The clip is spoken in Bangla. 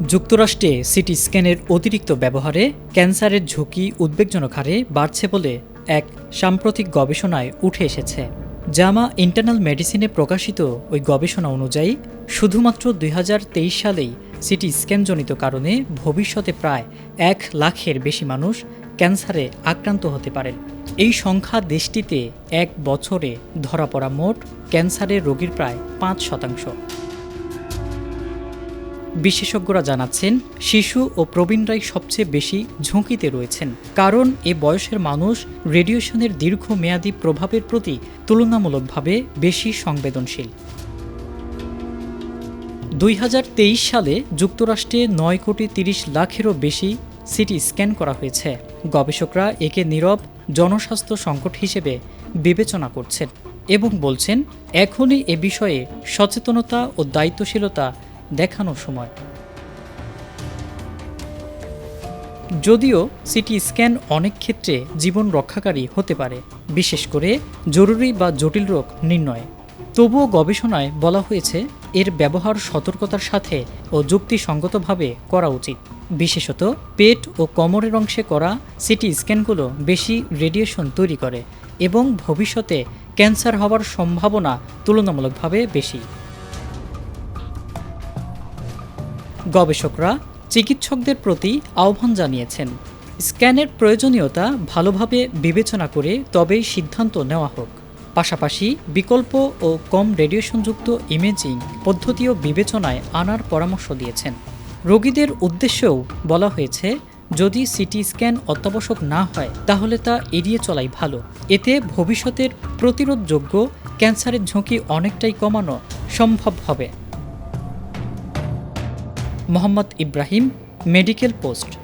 যুক্তরাষ্ট্রে সিটি স্ক্যানের অতিরিক্ত ব্যবহারে ক্যান্সারের ঝুঁকি উদ্বেগজনক হারে বাড়ছে বলে এক সাম্প্রতিক গবেষণায় উঠে এসেছে। জামা ইন্টারনাল মেডিসিনে প্রকাশিত ওই গবেষণা অনুযায়ী, শুধুমাত্র দুই হাজার তেইশ সালেই সিটি স্ক্যানজনিত কারণে ভবিষ্যতে প্রায় এক লাখের বেশি মানুষ ক্যান্সারে আক্রান্ত হতে পারেন এই সংখ্যা দেশটিতে এক বছরে ধরা পড়া মোট ক্যান্সারের রোগীর প্রায় পাঁচ শতাংশ। বিশেষজ্ঞরা জানাচ্ছেন, শিশু ও প্রবীণরাই সবচেয়ে বেশি ঝুঁকিতে রয়েছেন, কারণ এ বয়সের মানুষ রেডিয়েশনের দীর্ঘমেয়াদী প্রভাবের প্রতি তুলনামূলকভাবে বেশি সংবেদনশীল। দুই হাজার তেইশ সালে যুক্তরাষ্ট্রে নয় কোটি তিরিশ লাখেরও বেশি সিটি স্ক্যান করা হয়েছে। গবেষকরা একে নীরব জনস্বাস্থ্য সংকট হিসেবে বিবেচনা করছেন এবং বলছেন, এখনই এ বিষয়ে সচেতনতা ও দায়িত্বশীলতা দেখানোর সময়। যদিও সিটি স্ক্যান অনেক ক্ষেত্রে জীবন রক্ষাকারী হতে পারে, বিশেষ করে জরুরি বা জটিল রোগ নির্ণয়ে। তবুও গবেষণায় বলা হয়েছে, এর ব্যবহার সতর্কতার সাথে ও যুক্তিসঙ্গতভাবে করা উচিত। বিশেষত পেট ও কোমরের অংশে করা সিটি স্ক্যানগুলো বেশি রেডিয়েশন তৈরি করে এবং ভবিষ্যতে ক্যান্সার হওয়ার সম্ভাবনা তুলনামূলকভাবে বেশি। গবেষকরা চিকিৎসকদের প্রতি আহ্বান জানিয়েছেন। স্ক্যানের প্রয়োজনীয়তা ভালোভাবে বিবেচনা করে তবেই সিদ্ধান্ত নেওয়া হোক। পাশাপাশি বিকল্প ও কম রেডিয়েশনযুক্ত ইমেজিং পদ্ধতিও বিবেচনায় আনার পরামর্শ দিয়েছেন। রোগীদের উদ্দেশ্যেও বলা হয়েছে, যদি সিটি স্ক্যান অত্যাবশ্যক না হয়, তাহলে তা এড়িয়ে চলাই ভালো। এতে ভবিষ্যতের প্রতিরোধযোগ্য ক্যান্সারের ঝুঁকি অনেকটাই কমানো সম্ভব হবে। Mohammed Ibrahim medical post.